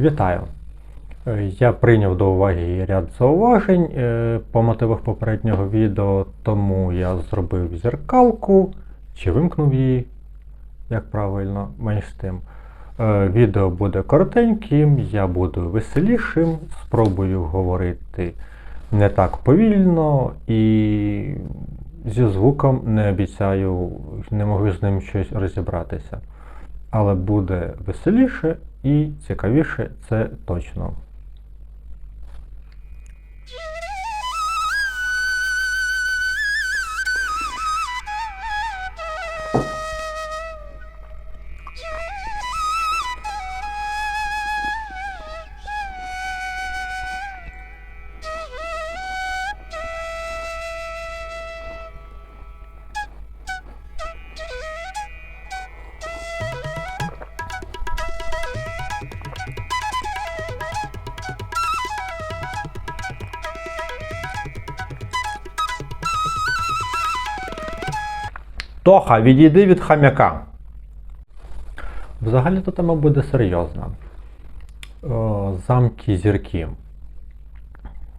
Вітаю! Е, Я прийняв до уваги ряд зауважень е, по мотивах попереднього відео, тому я зробив зеркалку чи вимкнув її, як правильно, менш тим. Е, Відео буде коротеньким, я буду веселішим, спробую говорити не так повільно і зі звуком не обіцяю, не можу з ним щось розібратися. Але буде веселіше і цікавіше, це точно. Тоха, відійди від хам'яка. Взагалі то тема буде серйозна. Замки зірки.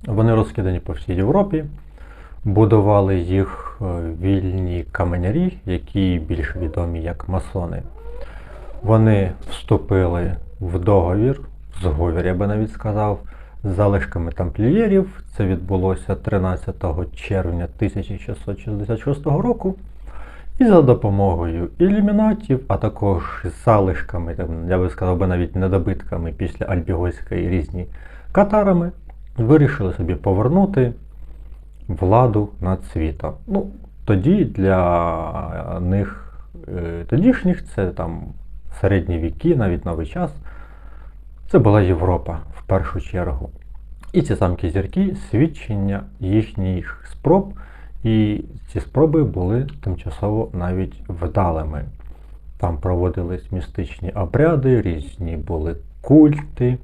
Вони розкидані по всій Європі. Будували їх е, вільні каменярі, які більш відомі як масони. Вони вступили в договір, зговір, я би навіть сказав, з залишками тамплієрів. Це відбулося 13 червня 1666 року. І за допомогою ілюмінатів, а також залишками, я би сказав би навіть недобитками після Альбігойської різні катарами, вирішили собі повернути владу над світом. Ну, тоді для них е, тодішніх, це там середні віки, навіть новий час, це була Європа в першу чергу. І ці замки зірки свідчення їхніх спроб. І ці спроби були тимчасово навіть вдалими. Там проводились містичні обряди, різні були культи.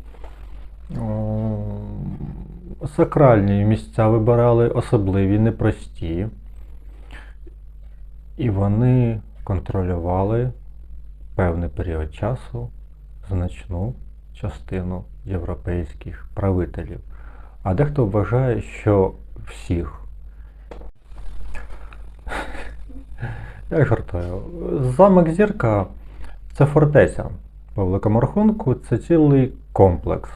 Сакральні місця вибирали особливі, непрості. І вони контролювали певний період часу значну частину європейських правителів. А дехто вважає, що всіх. Я жартую. Замок Зірка це фортеця. По великому рахунку, це цілий комплекс.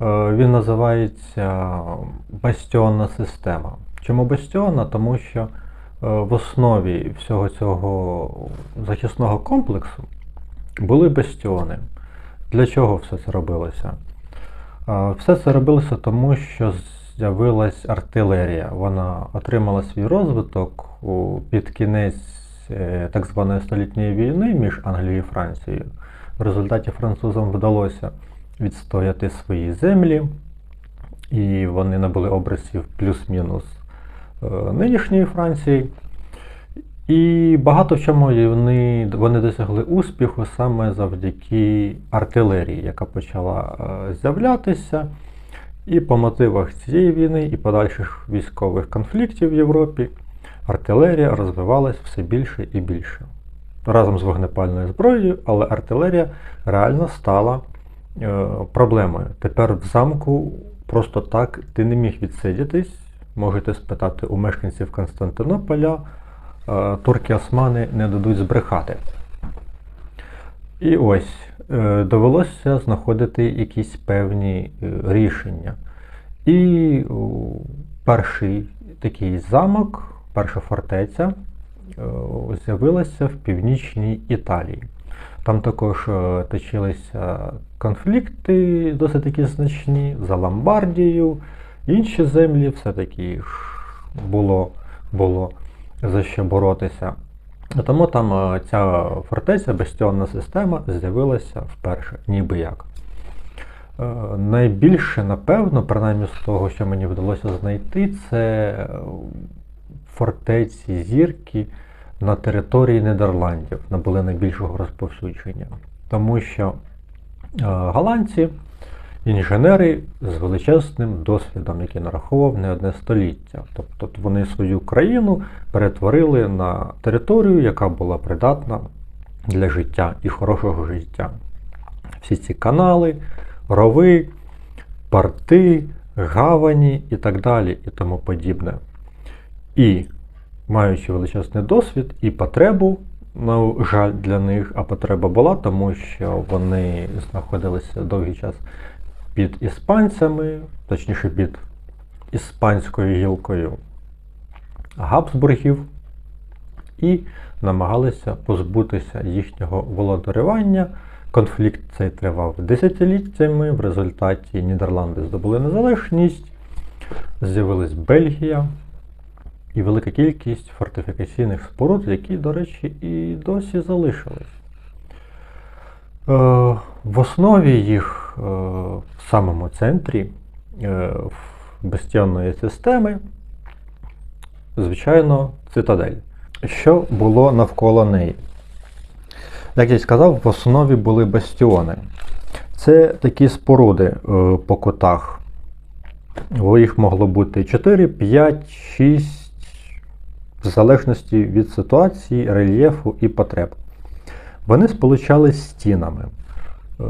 Е, Він називається бастіонна система. Чому бастіонна? Тому що е, в основі всього цього захисного комплексу були бастіони. Для чого все це робилося? Е, Все це робилося тому, що з'явилась артилерія. Вона отримала свій розвиток під кінець так званої столітньої війни між Англією і Францією. В результаті французам вдалося відстояти свої землі, і вони набули образців плюс-мінус е, нинішньої Франції. І багато в чому вони, вони досягли успіху саме завдяки артилерії, яка почала е, з'являтися. І по мотивах цієї війни і подальших військових конфліктів в Європі артилерія розвивалась все більше і більше. Разом з вогнепальною зброєю, але артилерія реально стала е, проблемою. Тепер в замку просто так ти не міг відсидітись. Можете спитати у мешканців Константинополя, е, турки-османи не дадуть збрехати. І ось е, довелося знаходити якісь певні рішення. І перший такий замок, перша фортеця е, з'явилася в північній Італії. Там також е, точилися конфлікти досить такі значні за Ломбардію. Інші землі все-таки було, було за що боротися. Тому там е, ця фортеця, бастіонна система з'явилася вперше, ніби як. Найбільше, напевно, принаймні з того, що мені вдалося знайти, це фортеці зірки на території Нідерландів набули найбільшого розповсюдження. Тому що е, голландці, інженери з величезним досвідом, який нараховував не одне століття. Тобто вони свою країну перетворили на територію, яка була придатна для життя і хорошого життя. Всі ці канали, рови, порти, гавані і так далі, і тому подібне. І маючи величезний досвід і потребу, на жаль, для них, а потреба була, тому що вони знаходилися довгий час під іспанцями, точніше під іспанською гілкою Габсбургів, і намагалися позбутися їхнього володарювання. Конфлікт цей тривав десятиліттями. В результаті Нідерланди здобули незалежність, з'явилась Бельгія і велика кількість фортифікаційних споруд, які, до речі, і досі залишились. Е, В основі їх е, в самому центрі е, бастіонної системи, звичайно, цитадель. Що було навколо неї? Як я й сказав, в основі були бастіони. Це такі споруди по кутах. Їх могло бути 4, 5, 6, в залежності від ситуації, рельєфу і потреб. Вони сполучались стінами. Е,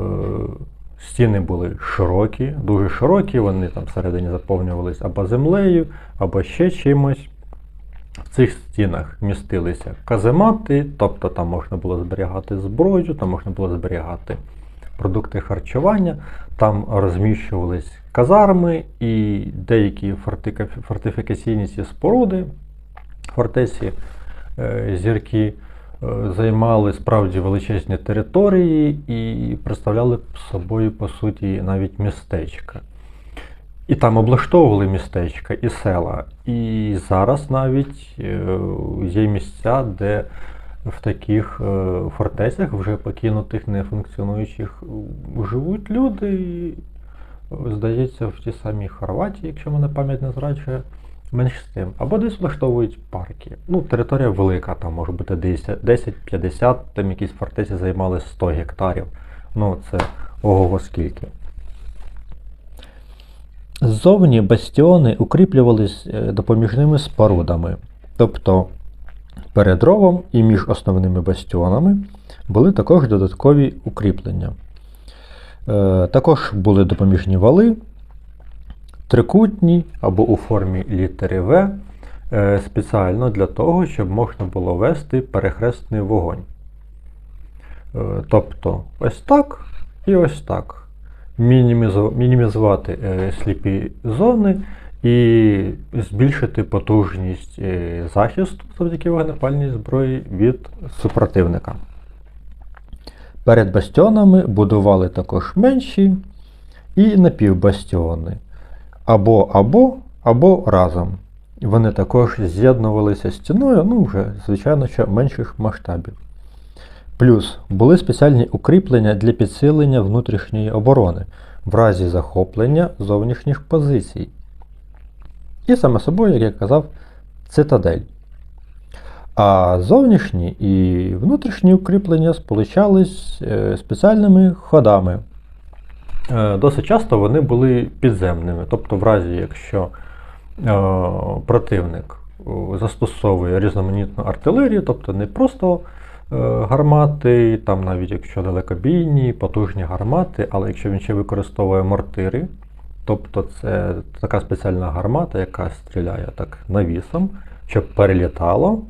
Стіни були широкі, дуже широкі, вони там всередині заповнювалися або землею, або ще чимось. В цих стінах містилися каземати, тобто там можна було зберігати зброю, там можна було зберігати продукти харчування, там розміщувались казарми і деякі фортифікаційні ці споруди, фортеці, е, зірки е, займали справді величезні території і представляли собою, по суті, навіть містечка. І там облаштовували містечка і села. І зараз навіть е, є місця, де в таких фортецях, вже покинутих, нефункціонуючих, живуть люди. І, здається, в тій самій Хорватії, якщо мене пам'ять не зраджує, менш з тим. Або десь влаштовують парки. Ну, територія велика, там може бути 10-50, там якісь фортеці займали 100 гектарів. Ну, це ого скільки. Ззовні бастіони укріплювались е, допоміжними спорудами, тобто перед ровом і між основними бастіонами були також додаткові укріплення. Е, Також були допоміжні вали, трикутні або у формі літери В, е, спеціально для того, щоб можна було вести перехресний вогонь. Е, Тобто ось так і ось так мінімізувати е, сліпі зони і збільшити потужність захисту завдяки вогнепальній зброї від супротивника. Перед бастіонами будували також менші і напівбастіони. Або або, або разом. Вони також з'єднувалися стіною, ну вже, звичайно, що менших масштабів. Плюс були спеціальні укріплення для підсилення внутрішньої оборони в разі захоплення зовнішніх позицій. І саме собою, як я казав, цитадель. А зовнішні і внутрішні укріплення сполучались е, спеціальними ходами. Е, Досить часто вони були підземними, тобто, в разі, якщо е, противник е, застосовує різноманітну артилерію, тобто не просто гармати, там навіть якщо далекобійні, потужні гармати, але якщо він ще використовує мортири, тобто це така спеціальна гармата, яка стріляє так навісом, щоб перелітало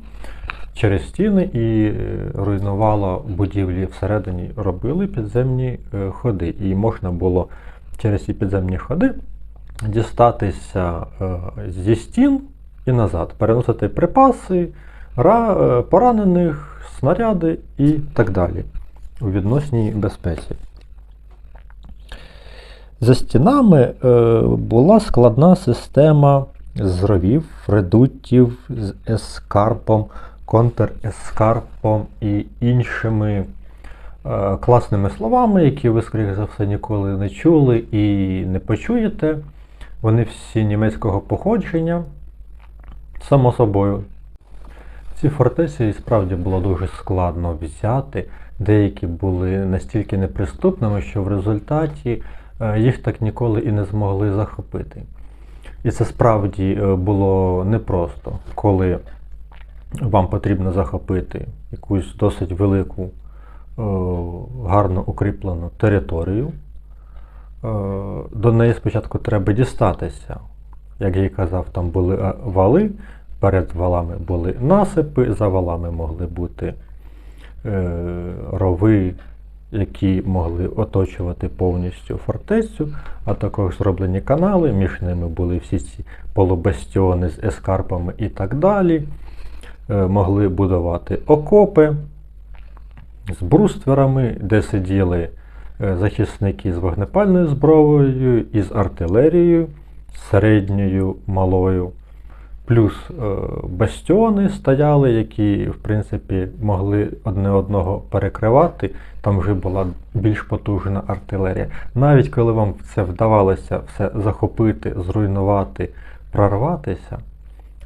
через стіни і е, руйнувало будівлі всередині, робили підземні е, ходи. І можна було через ці підземні ходи дістатися е, зі стін і назад, переносити припаси, поранених, снаряди і так далі у відносній безпеці. За стінами була складна система зровів, редуттів з ескарпом, контрескарпом і іншими е, класними словами, які ви, скоріше за все, ніколи не чули і не почуєте. Вони всі німецького походження. Само собою. Ці фортеці і справді було дуже складно взяти. Деякі були настільки неприступними, що в результаті е, їх так ніколи і не змогли захопити. І це справді е, було непросто, коли вам потрібно захопити якусь досить велику, е, гарно укріплену територію. до неї спочатку треба дістатися. Як я і казав, там були е, вали, перед валами були насипи, за валами могли бути е, рови, які могли оточувати повністю фортецю, а також зроблені канали, між ними були всі ці полубастіони з ескарпами і так далі. Е, могли будувати окопи з брустверами, де сиділи е, захисники з вогнепальною зброєю і з артилерією середньою, малою. Плюс е, бастіони стояли, які, в принципі, могли одне одного перекривати. Там вже була більш потужна артилерія. Навіть коли вам це вдавалося все захопити, зруйнувати, прорватися,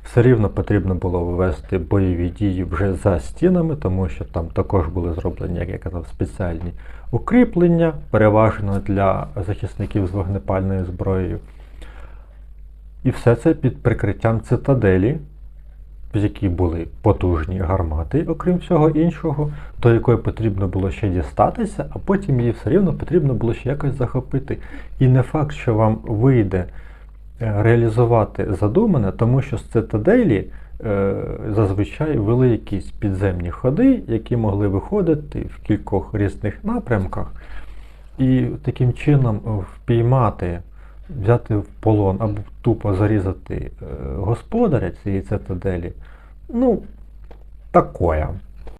все рівно потрібно було ввести бойові дії вже за стінами, тому що там також були зроблені, як я казав, спеціальні укріплення, переважно для захисників з вогнепальною зброєю. І все це під прикриттям цитаделі, в якій були потужні гармати, окрім всього іншого, до якої потрібно було ще дістатися, а потім її все рівно потрібно було ще якось захопити. І не факт, що вам вийде е, реалізувати задумане, тому що з цитаделі е, зазвичай вели якісь підземні ходи, які могли виходити в кількох різних напрямках, і таким чином впіймати взяти в полон або тупо зарізати е, господаря цієї цитаделі, ну, такое.